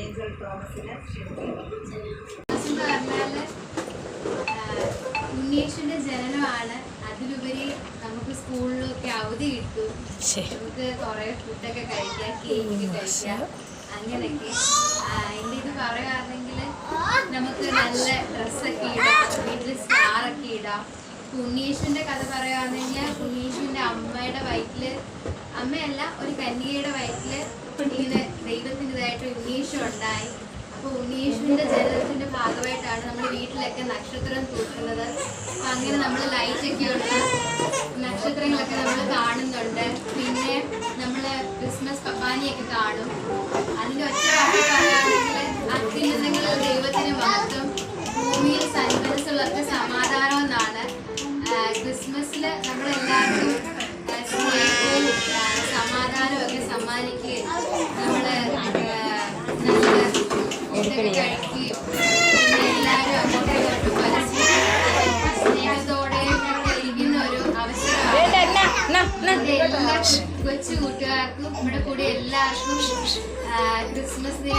Angel ജനനമാണ്. അതിലുപരി നമുക്ക് സ്കൂളിലൊക്കെ അവധി കിട്ടും. നമുക്ക് കുറെ ഫുഡൊക്കെ കഴിക്കാം കേക്ക് കഴിക്കാം അങ്ങനെയൊക്കെ. എന്റെ ഇത് പറയുകയാണെങ്കിൽ നമുക്ക് നല്ല ഡ്രസ്സൊക്കെ ഇടാം വീട്ടിൽ സ്റ്റാറൊക്കെ ഇടാം. ഉണ്ണീഷിന്റെ കഥ പറയുകയാണെങ്കിൽ ഉണ്ണീഷിന്റെ അമ്മയുടെ വയറ്റിൽ അമ്മയല്ല ഒരു കന്യകയുടെ വയറ്റിൽ ഇങ്ങനെ ദൈവത്തിന്റെതായിട്ട് ഉണ്ണീഷം ഉണ്ടായി അപ്പോൾ ഉണ്ണീഷിന്റെ ജനനത്തിന്റെ ഭാഗമായിട്ടാണ് നമ്മുടെ വീട്ടിലൊക്കെ നക്ഷത്രം തൂക്കുന്നത്. അപ്പം അങ്ങനെ നമ്മൾ ലൈറ്റൊക്കെ ഉണ്ട് കൊച്ചു കൂട്ടുകാർക്കും ഇവിടെ കൂടി എല്ലാവർക്കും ക്രിസ്മസ് ദിന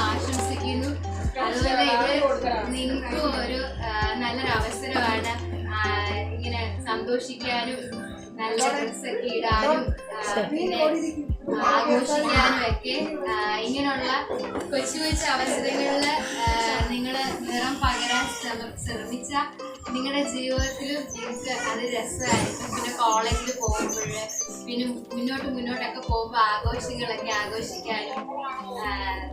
ആശംസിക്കുന്നു. അതുപോലെ ഇത് നിങ്ങൾക്കും ഒരു നല്ലൊരു അവസരമാണ് ഇങ്ങനെ സന്തോഷിക്കാനും നല്ല ഡ്രസ്സൊക്കെ ഇടാനും പിന്നെ ആഘോഷിക്കാനും ഒക്കെ ഇങ്ങനെയുള്ള കൊച്ചു കൊച്ചു അവസരങ്ങളിൽ നിങ്ങളുടെ ജീവിതത്തിലും അത് രസമായിരിക്കും. പിന്നെ കോളേജിൽ പോകുമ്പോൾ പിന്നെ മുന്നോട്ട് മുന്നോട്ടൊക്കെ പോകുമ്പോൾ ആഘോഷങ്ങളൊക്കെ ആഘോഷിക്കാനും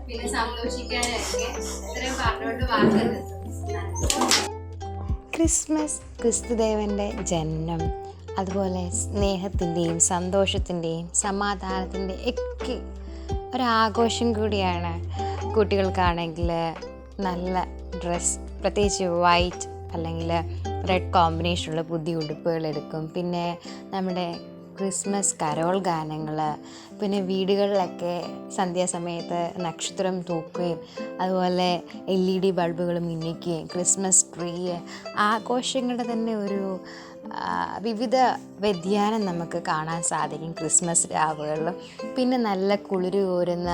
പിന്നെ സന്തോഷിക്കാനും ഒക്കെ ഇത്രയും പറഞ്ഞുകൊണ്ട് വാക്ക് ക്രിസ്മസ് ക്രിസ്തുദേവന്റെ ജനനം അതുപോലെ സ്നേഹത്തിന്റെയും സന്തോഷത്തിന്റെയും സമാധാനത്തിന്റെ ഒക്കെ ഒരാഘോഷം കൂടിയാണ് കുട്ടികൾക്കാണെങ്കിൽ നല്ല ഡ്രസ്സ് പ്രത്യേകിച്ച് വൈറ്റ് അല്ലെങ്കിൽ റെഡ് കോമ്പിനേഷനുള്ള പുതിയ ഉടുപ്പുകൾ എടുക്കും. പിന്നെ നമ്മുടെ ക്രിസ്മസ് കരോൾ ഗാനങ്ങൾ പിന്നെ വീടുകളിലൊക്കെ സന്ധ്യാസമയത്ത് നക്ഷത്രം തൂക്കുകയും അതുപോലെ എൽ ഇ ഡി ബൾബുകൾ മിന്നിക്കുകയും ക്രിസ്മസ് ട്രീ ആഘോഷങ്ങളുടെ തന്നെ ഒരു വിവിധ വ്യതിയാനം നമുക്ക് കാണാൻ സാധിക്കും ക്രിസ്മസ് രാവുകളിലും. പിന്നെ നല്ല കുളിര് കോരുന്ന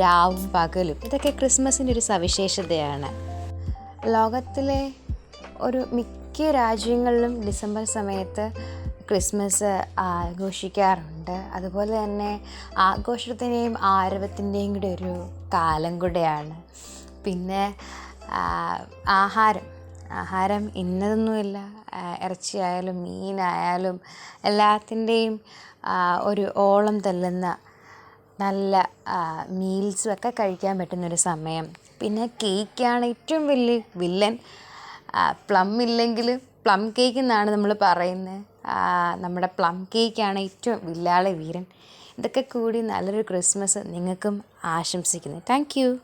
രാവും പകലും ഇതൊക്കെ ക്രിസ്മസിന്റെ ഒരു സവിശേഷതയാണ്. ലോകത്തിലെ ഒരു മിക്ക രാജ്യങ്ങളിലും ഡിസംബർ സമയത്ത് ക്രിസ്മസ് ആഘോഷിക്കാറുണ്ട്. അതുപോലെ തന്നെ ആഘോഷത്തിന്റെയും ആരവത്തിന്റെയും കൂടെ ഒരു കാലം കൂടെയാണ്. പിന്നെ ആഹാരം. ആഹാരം ഇന്നതൊന്നുമില്ല. ഇറച്ചിയായാലും മീനായാലും എല്ലാത്തിന്റെയും ഒരു ഓളം തല്ലുന്ന നല്ല മീൽസും ഒക്കെ കഴിക്കാൻ പറ്റുന്നൊരു സമയം. പിന്നെ കേക്കാണ് ഏറ്റവും വലിയ വില്ലൻ പ്ലം ഇല്ലെങ്കിൽ പ്ലം കേക്ക് എന്നാണ് നമ്മൾ പറയുന്നത് നമ്മുടെ പ്ലം കേക്കാണ് ഏറ്റവും വില്ലാളി വീരൻ. ഇതൊക്കെ കൂടി നല്ലൊരു ക്രിസ്മസ് നിങ്ങൾക്കും ആശംസിക്കുന്നു. Thank you